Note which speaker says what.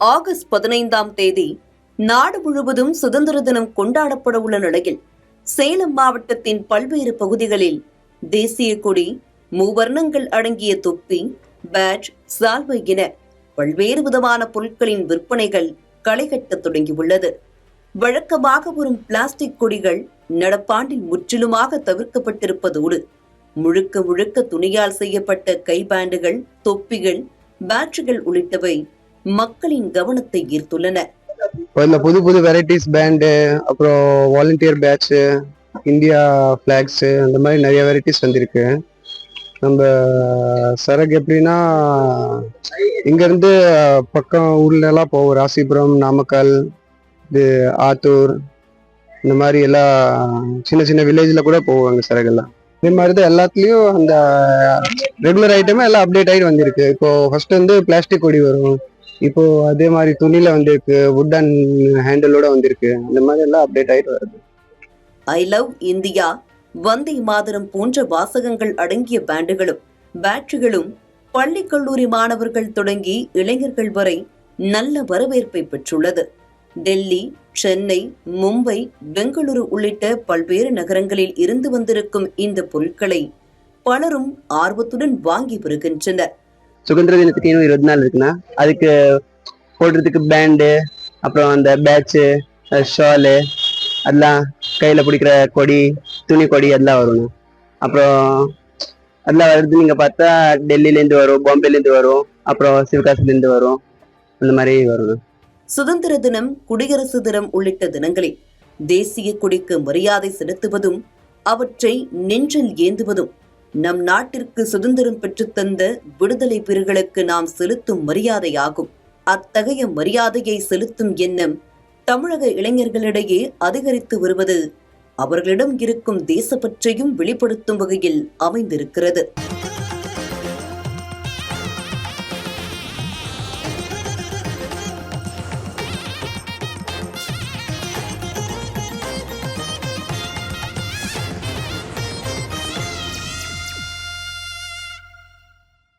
Speaker 1: August பதினைந்தாம் தேதி நாடு முழுவதும் சுதந்திர தினம் கொண்டாடப்பட உள்ள நிலையில் சேலம் மாவட்டத்தின் பல்வேறு பகுதிகளில் தேசிய கொடி மூவர்ணங்கள் அடங்கிய தொப்பி பேட் சால்வை என பல்வேறு விதமான பொருட்களின் விற்பனைகள் களைகட்டத் தொடங்கியுள்ளது. வழக்கமாக வரும் பிளாஸ்டிக் கொடிகள் நடப்பாண்டில் முற்றிலுமாக தவிர்க்கப்பட்டிருப்பதோடு முழுக்க முழுக்க துணியால் செய்யப்பட்ட கைபேண்டுகள் தொப்பிகள் பேட்ஜுகள் உள்ளிட்டவை மக்களின் கவனத்தை ஈர்த்துள்ளன
Speaker 2: இந்த புது புது வெரைட்டிஸ் பேண்டு அப்புறம் வாலண்டியர் பேட்ச் இந்தியா ஃப்ளாக்ஸு அந்த மாதிரி நிறைய வெரைட்டிஸ் வந்திருக்கு. நம்ம சரக்கு எப்படின்னா இங்கேருந்து பக்கம் ஊர்லலாம் போவோம். ராசிபுரம் நாமக்கல் இது ஆத்தூர் இந்த மாதிரி எல்லாம் சின்ன சின்ன வில்லேஜில் கூட போவாங்க சரகெல்லாம். இதே மாதிரி தான் எல்லாத்துலேயும் அந்த ரெகுலர் ஐட்டமே எல்லாம் அப்டேட் ஆகிட்டு வந்திருக்கு. இப்போ ஃபர்ஸ்ட் வந்து பிளாஸ்டிக் கொடி வரும். இப்போ அதே மாதிரி துணியில வந்திருக்கு வுட் அண்ட் ஹேண்டிலோட வந்திருக்கு. இந்த மாதிரி எல்லாம் அப்டேட் ஆயிட்டு வருது.
Speaker 1: I love India Vande Mataram போன்ற வாசகங்கள் அடங்கிய பேண்டுகளும் பேட்டரிகளும் பள்ளி கல்லூரி மாணவர்கள் தொடங்கி இளைஞர்கள் வரை நல்ல வரவேற்பை பெற்றுள்ளது. டெல்லி சென்னை மும்பை பெங்களூரு உள்ளிட்ட பல்வேறு நகரங்களில் இருந்து வந்திருக்கும் இந்த பொருட்களை பலரும் ஆர்வத்துடன் வாங்கி வருகின்றனர்.
Speaker 2: சுதந்திர தினத்துக்கு இன்னும் இருபது நாள் இருக்குன்னா அதுக்கு போடுறதுக்கு பேண்டு அப்புறம் அந்த பேட்சு ஷாலு அதெல்லாம் கையில பிடிக்கிற கொடி துணி கொடி அதெல்லாம் வரணும் அப்புறம் அதெல்லாம் வருது நீங்க பார்த்தா டெல்லியிலேருந்து வரும் பாம்பேலேருந்து வரும் அப்புறம் சிவகாசிலேருந்து வரும் அந்த மாதிரி வரும்
Speaker 1: சுதந்திர தினம் குடியரசு தினம் உள்ளிட்ட தினங்களில் தேசிய கொடிக்கு மரியாதை செலுத்துவதும் அவற்றை நெஞ்சில் ஏந்துவதும் நம் நாட்டிற்கு சுதந்திரம் பெற்றுத்தந்த விடுதலை பிறர்களுக்கு நாம் செலுத்தும் மரியாதையாகும். அத்தகைய மரியாதையை செலுத்தும் எண்ணம் தமிழக இளைஞர்களிடையே அதிகரித்து வருவது அவர்களிடம் இருக்கும் தேசப்பற்றையும் வெளிப்படுத்தும் வகையில் அமைந்திருக்கிறது.